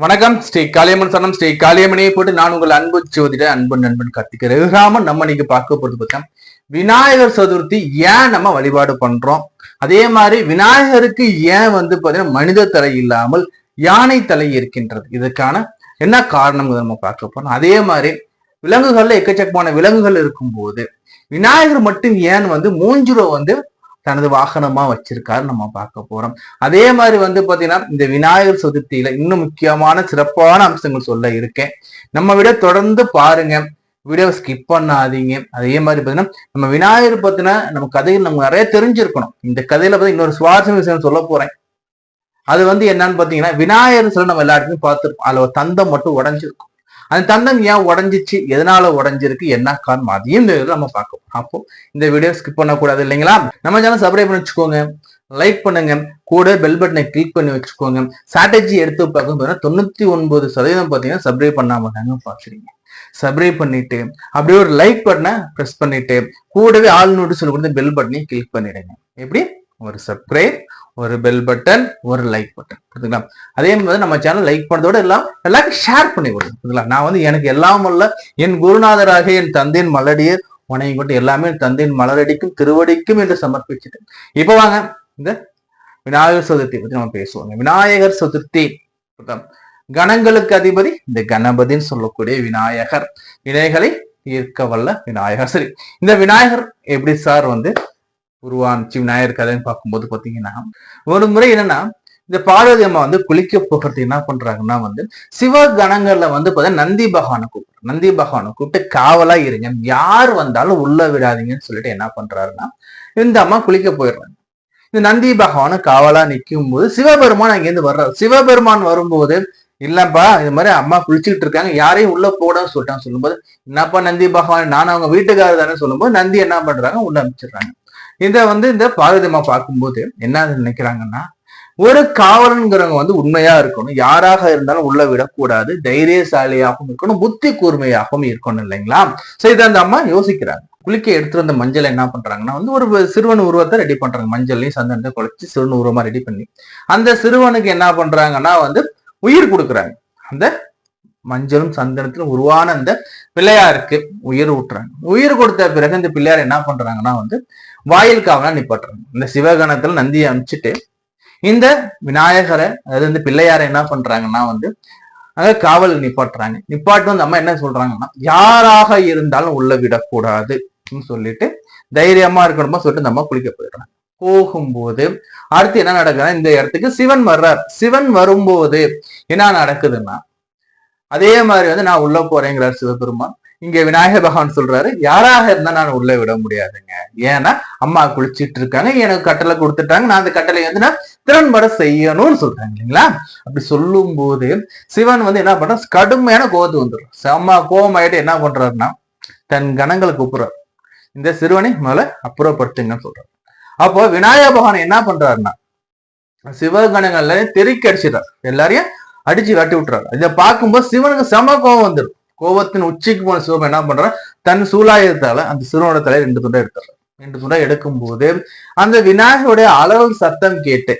வணக்கம். ஸ்ரீ காளியம்மன் சரணம். ஸ்ரீ காளியம்மனையை போட்டு நான் உங்கள் அன்பு ஜோதிட அன்பு நண்பன் கார்த்திக் ரகுராமன் நம்ம இன்னைக்கு பார்க்க போறது பார்த்தா விநாயகர் சதுர்த்தி ஏன் நம்ம வழிபாடு பண்றோம்? அதே மாதிரி விநாயகருக்கு ஏன் வந்து பாத்தீங்கன்னா மனித தலை இல்லாமல் யானை தலை இருக்கின்றது? இதுக்கான என்ன காரணம் நம்ம பார்க்க போறோம். அதே மாதிரி விலங்குகள்ல எக்கச்சக்கமான விலங்குகள் இருக்கும்போது விநாயகர் மட்டும் ஏன் வந்து மூஞ்சுரை வந்து தனது வாகனமா வச்சிருக்காரு நம்ம பார்க்க போறோம். அதே மாதிரி வந்து பாத்தீங்கன்னா இந்த விநாயகர் சதுர்த்தியில இன்னும் முக்கியமான சிறப்பான அம்சங்கள் சொல்ல இருக்கேன். நம்ம விட தொடர்ந்து பாருங்க. வீடியோ ஸ்கிப் பண்ணாதீங்க. அதே மாதிரி பாத்தீங்கன்னா நம்ம விநாயகர் பத்தின நம்ம கதையில் நம்ம நிறைய தெரிஞ்சிருக்கணும். இந்த கதையில பத்தி இன்னொரு சுவாரஸ்ய விஷயம் சொல்ல போறேன். அது வந்து என்னன்னு பாத்தீங்கன்னா விநாயகர் சில நம்ம எல்லாருக்குமே பார்த்துருப்போம். அதுல ஒரு தந்தம் மட்டும் உடஞ்சிருக்கும். அந்த தந்தம் ஏன் உடஞ்சிச்சு? எதனால உடஞ்சிருக்கு? என்ன காரணம்? அதையும் இந்த நம்ம பார்க்கும் அப்போ இந்த வீடியோ ஸ்கிப் பண்ணக்கூடாது இல்லைங்களா? நம்ம சேனல் சப்ஸ்கிரைப் பண்ணி வச்சுக்கோங்க. லைக் பண்ணுங்க. கூட பெல் பட்டனை கிளிக் பண்ணி வச்சுக்கோங்க. ஸ்ட்ராட்டஜி எடுத்து பார்க்கும் தொண்ணூத்தி ஒன்பது சதவீதம் பார்த்தீங்கன்னா சப்ஸ்கிரைப் பண்ணாம தாங்க பாக்குறீங்க சப்ஸ்கிரைப் பண்ணிட்டு அப்படியே ஒரு லைக் பட்டனை ப்ரெஸ் பண்ணிட்டு கூடவே ஆல் நோட்டிஸ் கொடுத்து பெல் பட்டனையும் கிளிக் பண்ணிடுங்க. எப்படி? ஒரு சப்ஸ்கிரைப் ஒரு பெல் பட்டன் ஒரு லைக் பட்டன் புரியுதுங்களா அதே மாதிரி நம்ம சேனல் லைக் பண்ணதோட எல்லாம் எல்லாருக்கும் ஷேர் பண்ணி கொடுங்க புரியுதுங்களா நான் வந்து எனக்கு எல்லாம் அல்ல என் குருநாதராக என் தந்தையின் மலடியர் உனையும் கொண்டு எல்லாமே தந்தையின் மலரடிக்கும் திருவடிக்கும் என்று சமர்ப்பிச்சுட்டேன். இப்போ வாங்க இந்த விநாயகர் சதுர்த்தி பத்தி நம்ம பேசுவாங்க விநாயகர் சதுர்த்தி கணங்களுக்கு அதிபதி இந்த கணபதின்னு சொல்லக்கூடிய விநாயகர். வினைகளை ஈர்க்க வல்ல விநாயகர். சரி இந்த விநாயகர் எப்படி சார் வந்து உருவானுச்சு விநாயகர் கதைன்னு பார்க்கும்போது பார்த்தீங்கன்னா ஒரு முறை என்னன்னா இந்த பார்வதி அம்மா வந்து குளிக்க போகிறது என்ன பண்றாங்கன்னா வந்து சிவகணங்கள்ல வந்து பார்த்தீங்கன்னா நந்தி பகவானை கூப்பிட்டு நந்தி பகவானை கூப்பிட்டு காவலா இருங்க. யார் வந்தாலும் உள்ள விடாதீங்கன்னு சொல்லிட்டு என்ன பண்றாருன்னா இந்த அம்மா குளிக்க போயிடுறாங்க. இந்த நந்தி பகவானை காவலா நிற்கும் போது சிவபெருமான் அங்கேருந்து வர்றாரு. சிவபெருமான் வரும்போது இல்லப்பா இது மாதிரி அம்மா குளிச்சுட்டு இருக்காங்க. யாரையும் உள்ள போடன்னு சொல்லிட்டாங்க சொல்லும்போது என்னப்பா நந்தி பகவான் நான் அவங்க வீட்டுக்காரர் தானே சொல்லும்போது நந்தி என்ன பண்றாங்க உள்ள அமைச்சிடுறாங்க இதை வந்து இந்த பாரதமா பார்க்கும்போது என்ன நினைக்கிறாங்கன்னா ஒரு காவலன்கிறவங்க வந்து உண்மையா இருக்கணும். யாராக இருந்தாலும் உள்ள விடக்கூடாது. தைரியசாலியாகவும் இருக்கணும். புத்தி கூர்மையாகவும் இருக்கணும் இல்லைங்களா? சோ இதை அந்த அம்மா யோசிக்கிறாங்க. குளிக்க எடுத்துட்டு வந்த மஞ்சள் என்ன பண்றாங்கன்னா வந்து ஒரு சிறுவன் உருவத்தை ரெடி பண்றாங்க. மஞ்சள்லையும் சந்தனத்தை குழைச்சி சிறுவன் உருவமா ரெடி பண்ணி. அந்த சிறுவனுக்கு என்ன பண்றாங்கன்னா வந்து உயிர் கொடுக்குறாங்க. அந்த மஞ்சளும் சந்தனத்திலும் உருவான அந்த பிள்ளையாருக்கு உயிர் ஊட்டுறாங்க. உயிர் கொடுத்த பிறகு இந்த பிள்ளையார் என்ன பண்றாங்கன்னா வந்து வாயில் காவலா நிப்பாட்டுறாங்க. இந்த சிவகணத்துல நந்தியை அனுப்பிச்சிட்டு இந்த விநாயகரை அதாவது இந்த பிள்ளையாரை என்ன பண்றாங்கன்னா வந்து அங்க காவல் நிப்பாட்டுறாங்க. நிப்பாட்டு வந்து அம்மா என்ன சொல்றாங்கன்னா யாராக இருந்தாலும் உள்ள விடக்கூடாது சொல்லிட்டு தைரியமா இருக்கணுமா சொல்லிட்டு இந்த அம்மா குளிக்க போயிடுறாங்க. போகும்போது அடுத்து என்ன நடக்குதுன்னா இந்த இடத்துக்கு சிவன் வர்றார். சிவன் வரும்போது என்ன நடக்குதுன்னா அதே மாதிரி வந்து நான் உள்ள போறேங்கிறார் சிவபெருமான். இங்க விநாயகர் பகவான் சொல்றாரு யாராக இருந்தா நான் உள்ள விட முடியாதுங்க. ஏன்னா அம்மா குளிச்சிட்டு இருக்காங்க எனக்கு கட்டளை கொடுத்துட்டாங்க. நான் அந்த கட்டளை வந்து நான் திறன்பட செய்யணும்னு சொல்றாங்க இல்லைங்களா? அப்படி சொல்லும் போது சிவன் வந்து என்ன பண்றான் கடுமையான கோபத்து வந்துடும் செம்ம கோபம் ஆயிட்டு என்ன பண்றாருன்னா தன் கணங்களை கூப்பிடுறாரு. இந்த சிறுவனை மேல அப்புறப்படுத்துங்கன்னு சொல்றாரு. அப்போ விநாயக பகவான் என்ன பண்றாருன்னா சிவகணங்கள்ல தெறிக்க அடிச்சிடறாரு எல்லாரையும் அடிச்சு கட்டி விட்டுறாரு இதை பார்க்கும்போது சிவனுக்கு செம கோபம் வந்துடும் கோபத்தின் உச்சிக்கு போன சிவம் என்ன பண்றான் தன் சூலாயுதத்தால அந்த சிறுவனோட தலையை ரெண்டு துண்டை எடுத்துறாரு. ரெண்டு துண்டை எடுக்கும் போது அந்த விநாயகருடைய அளவு சத்தம் கேட்டு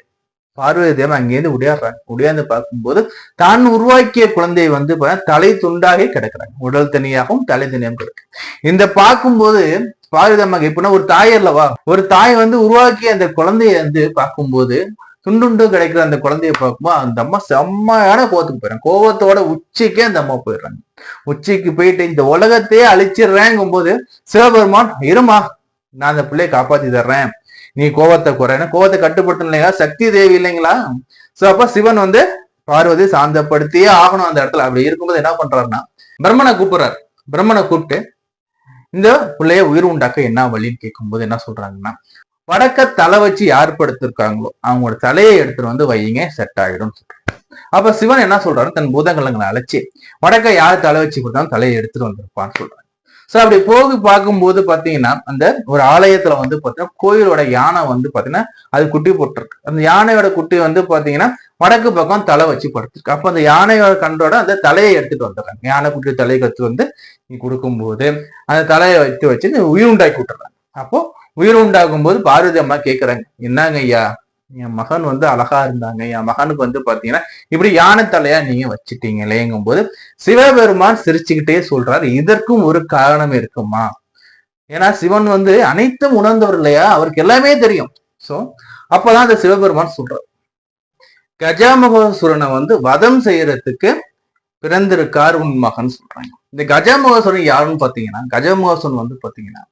பார்வதி தேவன் அங்கேருந்து உடையாடுறாங்க உடையாந்து பார்க்கும்போது தான் உருவாக்கிய குழந்தையை வந்து தலை துண்டாக கிடக்குறாங்க. உடல் தனியாகவும் தலை தனியாகவும் கிடக்கு. இந்த பார்க்கும்போது பார்வதி அம்மாக்கு எப்படின்னா ஒரு தாய் அல்லவா? ஒரு தாய் வந்து உருவாக்கிய அந்த குழந்தைய வந்து பார்க்கும்போது துண்டுண்டு கிடைக்கிற அந்த குழந்தைய பார்க்கும்போது அந்த அம்மா செம்மையான கோவத்துக்கு போயிடுறாங்க. கோவத்தோட உச்சிக்கே அந்த அம்மா போயிடுறாங்க. உச்சிக்கு போயிட்டு இந்த உலகத்தையே அழிச்சிடுறேங்கும் போது சிவபெருமான் இருமா நான் அந்த பிள்ளைய காப்பாத்தி தர்றேன். நீ கோவத்தை குறைன்னு கோவத்தை கட்டுப்படுத்தணும் சக்தி தேவி இல்லைங்களா? சோ அப்ப சிவன் வந்து பார்வதி சாந்தப்படுத்தியே ஆகணும் அந்த இடத்துல. அப்படி இருக்கும்போது என்ன பண்றாருன்னா பிரம்மனை கூப்பிடுறாரு. பிரம்மனை கூப்பிட்டு இந்த பிள்ளைய உயிர் உண்டாக்க என்ன வழின்னு கேட்கும்போது என்ன சொல்றாங்கன்னா வடக்க தலை வச்சு யார் படுத்திருக்காங்களோ அவங்களோட தலையை எடுத்துட்டு வந்து வையுங்க செட் ஆகிடும் அப்ப சிவன் என்ன சொல்றாரு? தன் பூதங்கலங்களை அழைச்சி வடக்க யார் தலை வச்சு கொடுத்தாலும் தலையை எடுத்துட்டு வந்திருப்பான்னு சொல்றாரு. சோ அப்படி போக பார்க்கும்போது பாத்தீங்கன்னா அந்த ஒரு ஆலயத்துல வந்து பாத்தீங்கன்னா கோயிலோட யானை வந்து பாத்தீங்கன்னா அது குட்டி போட்டிருக்கு. அந்த யானையோட குட்டி வந்து பாத்தீங்கன்னா வடக்கு பக்கம் தலை வச்சு படுத்திருக்கு. அப்ப அந்த யானையோட கண்டோட அந்த தலையை எடுத்துட்டு வந்துடுறாங்க. யானை குட்டி தலையை கத்து வந்து நீ கொடுக்கும்போது அந்த தலையை வச்சு வச்சு உயிர் உண்டாக்கி விட்டுறாங்க அப்போ உயிர் உண்டாகும் போது பார்வதி அம்மா கேக்குறாங்க என்னங்க ஐயா? என் மகன் வந்து அழகா இருந்தாங்க. என் மகனுக்கு வந்து பாத்தீங்கன்னா இப்படி யானை தலையா நீங்க வச்சுட்டீங்களேங்கும் போது சிவபெருமான் சிரிச்சுக்கிட்டே சொல்றாரு இதற்கும் ஒரு காரணம் இருக்குமா? ஏன்னா சிவன் வந்து அனைத்தும் உணர்ந்தவர் இல்லையா? அவருக்கு எல்லாமே தெரியும். சோ அப்பதான் அந்த சிவபெருமான் சொல்றாரு. கஜாமுகசுரனை வந்து வதம் செய்யறதுக்கு பிறந்திருக்கார் உன் மகன் சொல்றாங்க. இந்த கஜமுகசுரன் யாருன்னு பாத்தீங்கன்னா கஜமுகசுரன் வந்து பாத்தீங்கன்னா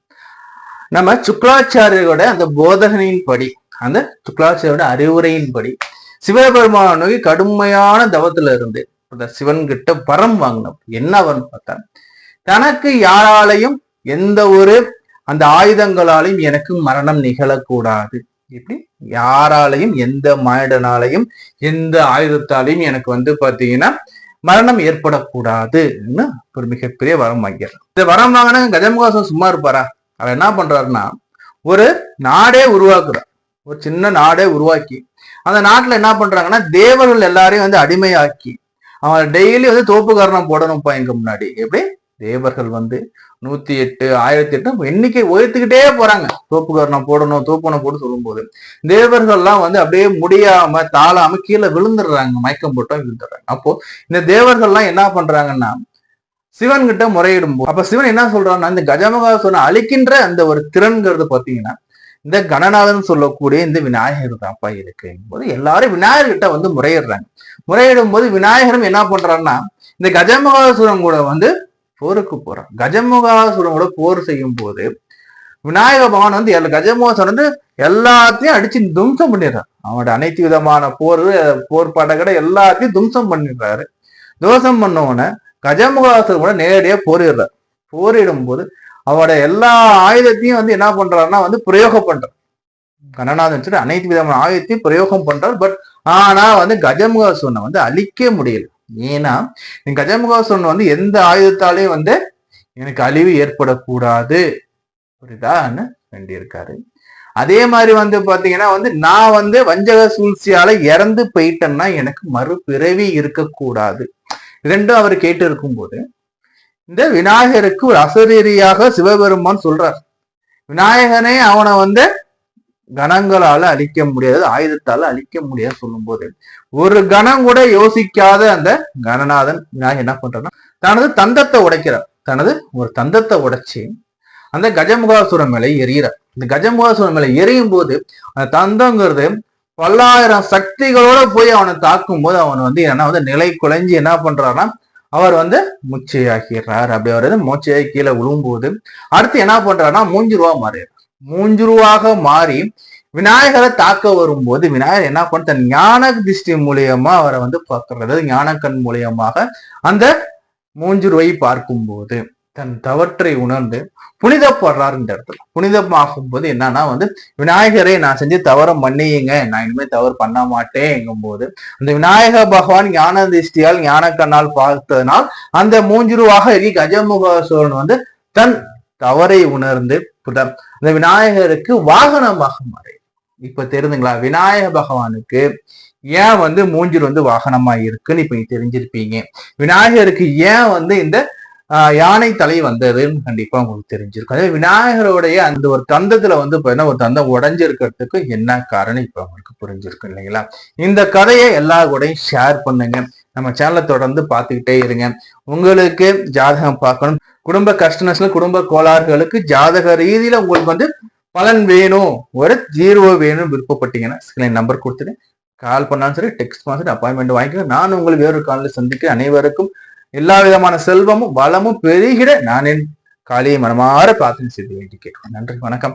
நம்ம சுக்லாச்சாரியரோட அந்த போதகனின் படி அந்த சுக்லாச்சாரியோட அறிவுரையின்படி சிவபெருமானுக்கு கடுமையான தவத்துல இருந்து அந்த சிவன் கிட்ட பரம் வாங்கின என்ன அவன் பார்த்தா தனக்கு யாராலையும் எந்த ஒரு அந்த ஆயுதங்களாலையும் எனக்கு மரணம் நிகழக்கூடாது. இப்படி யாராலையும் எந்த மாயுடனாலையும் எந்த ஆயுதத்தாலையும் எனக்கு வந்து பாத்தீங்கன்னா மரணம் ஏற்படக்கூடாதுன்னு ஒரு மிகப்பெரிய வரம் வாங்கிறார் இந்த வரம் வாங்கின கஜமுகாசம் சும்மா இருப்பாரா? அவர் என்ன பண்றாருன்னா ஒரு நாடே உருவாக்குறார் ஒரு சின்ன நாடே உருவாக்கி அந்த நாட்டுல என்ன பண்றாங்கன்னா தேவர்கள் எல்லாரையும் வந்து அடிமையாக்கி அவன் டெய்லி வந்து தோப்புக்காரணம் போடணும்ப்பா எங்க முன்னாடி. எப்படி? தேவர்கள் வந்து நூத்தி எட்டு ஆயிரத்தி எட்டு எண்ணிக்கை உயர்த்துக்கிட்டே போறாங்க. தோப்புக்காரணம் போடணும் தோப்பணம் போட்டு சொல்லும்போது தேவர்கள்லாம் வந்து அப்படியே முடியாம தாளாம கீழே விழுந்துடுறாங்க மயக்கம் போட்டோம் விழுந்துடுறாங்க. அப்போ இந்த தேவர்கள்லாம் என்ன பண்றாங்கன்னா சிவன் கிட்ட முறையிடும் போது அப்ப சிவன் என்ன சொல்றான்னா இந்த கஜமகாசுரனை அழிக்கின்ற அந்த ஒரு திறன்கிறது பாத்தீங்கன்னா இந்த கணநாதன் சொல்லக்கூடிய இந்த விநாயகர் தான்ப்பா இருக்கு போது எல்லாரும் விநாயகர் கிட்ட வந்து முறையிடுறாங்க. முறையிடும் போது விநாயகரும் என்ன பண்றாருன்னா இந்த கஜமகாசுரம் கூட வந்து போருக்கு போறான் கஜமுகாசுரம் கூட போர் செய்யும் போது விநாயக பகவான் வந்து கஜமுகாசுரன் வந்து எல்லாத்தையும் அடிச்சு தும்சம் பண்ணிடுறான் அவனோட அனைத்து விதமான போர் போர் படகடை எல்லாத்தையும் தும்சம் பண்ணிடுறாரு. துவசம் பண்ணவன கஜமுகாசுரம் கூட நேரடியாக போரிடுறார். போரிடும் போது அவரோட எல்லா ஆயுதத்தையும் வந்து என்ன பண்றாருன்னா வந்து பிரயோகம் பண்றார். கண்ணநாதன் சொல்லி அனைத்து விதமான ஆயுதத்தையும் பிரயோகம் பண்றார். பட் ஆனா வந்து கஜமுகாசுரனை வந்து அழிக்க முடியல. ஏன்னா கஜமுகாசுரன் வந்து எந்த ஆயுதத்தாலையும் வந்து எனக்கு அழிவு ஏற்படக்கூடாது. புரியுதான்னு வேண்டியிருக்காரு. அதே மாதிரி வந்து பாத்தீங்கன்னா வந்து நான் வந்து வஞ்சக சூழ்ச்சியால இறந்து போயிட்டேன்னா எனக்கு மறுபிறவி இருக்கக்கூடாது. ரெண்டும் அவர் கேட்டு இருக்கும்போது இந்த விநாயகருக்கு ஒரு அசரீரியாக சிவபெருமான் சொல்றார். விநாயகனே அவனை வந்து கணங்களால அழிக்க முடியாது ஆயுதத்தால அழிக்க முடியாது சொல்லும் போது ஒரு கணம் கூட யோசிக்காத அந்த கணநாதன் விநாயகர் என்ன பண்றான்னா தனது தந்தத்தை உடைக்கிறார். தனது ஒரு தந்தத்தை உடைச்சு அந்த கஜமுகாசுரம் மேலே எரியிறார் இந்த கஜமுகாசுரம் மேலே எரியும் போது அந்த தந்தங்கிறது பல்லாயிரம் சக்திகளோட போய் அவனை தாக்கும் போது அவன் வந்து என்ன வந்து நிலை குலைஞ்சு என்ன பண்றான்னா அவர் வந்து முச்சையாகிறார். அப்படி அவர் வந்து மூச்சையாகி கீழே விழும்போது அடுத்து என்ன பண்றாருன்னா மூஞ்சு ரூபா மாறிடுறார். மூஞ்சு ரூபாக மாறி விநாயகரை தாக்க வரும்போது விநாயகர் என்ன பண்ண தன் ஞான திருஷ்டி மூலியமா அவரை வந்து பார்க்கறது. ஞானக்கண் மூலியமாக அந்த மூஞ்சுருவை பார்க்கும்போது. தன் தவற்றை உணர்ந்து புனிதப்படுறாரு இந்த இடத்துல. புனிதமாகும் போது என்னன்னா வந்து விநாயகரை நான் செஞ்சு தவறம் பண்ணியுங்க. நான் இனிமே தவறு பண்ண மாட்டேங்கும் போது அந்த விநாயக பகவான் ஞான திருஷ்டியால் ஞான கண்ணால் பார்த்ததுனால் அந்த மூஞ்சுருவாக எரி கஜமுக சோழன் வந்து தன் தவறை உணர்ந்து புதன் அந்த விநாயகருக்கு வாகனமாக மாறி. இப்ப தெரிஞ்சுங்களா? விநாயக பகவானுக்கு ஏன் வந்து மூஞ்சில் வந்து வாகனமா இருக்குன்னு இப்ப தெரிஞ்சிருப்பீங்க. விநாயகருக்கு ஏன் வந்து இந்த யானை தலை வந்ததுன்னு கண்டிப்பா உங்களுக்கு தெரிஞ்சிருக்கும். அதே விநாயகருடைய அந்த ஒரு தந்தத்துல வந்து பாத்தீங்கன்னா ஒரு தந்தம் உடஞ்சிருக்கிறதுக்கு என்ன காரணம் இப்ப உங்களுக்கு புரிஞ்சிருக்கும் இல்லைங்களா? இந்த கதையை எல்லா கூடயும் ஷேர் பண்ணுங்க. நம்ம சேனலை தொடர்ந்து பார்த்துக்கிட்டே இருங்க. உங்களுக்கு ஜாதகம் பார்க்கணும். குடும்ப கஷ்டநஷ்டம் குடும்ப கோளாறுகளுக்கு ஜாதக ரீதியில உங்களுக்கு வந்து பலன் வேணும். ஒரு ஜீரோ வேணும் விருப்பப்பட்டீங்கன்னா சில நம்பர் கொடுத்துட்டு கால் பண்ணாலும் சரி டெக்ஸ்ட் பண்ணாலும் சரி அப்பாயின்மெண்ட் வாங்கிக்க நான் உங்களுக்கு வேறொரு காலில் சந்திக்க அனைவருக்கும் எல்லா விதமான செல்வமும் வளமும் பெருகிட நான் என் காலியை மனமாற பிரார்த்தனை செய்து வேண்டி கேட்கிறேன் நன்றி வணக்கம்.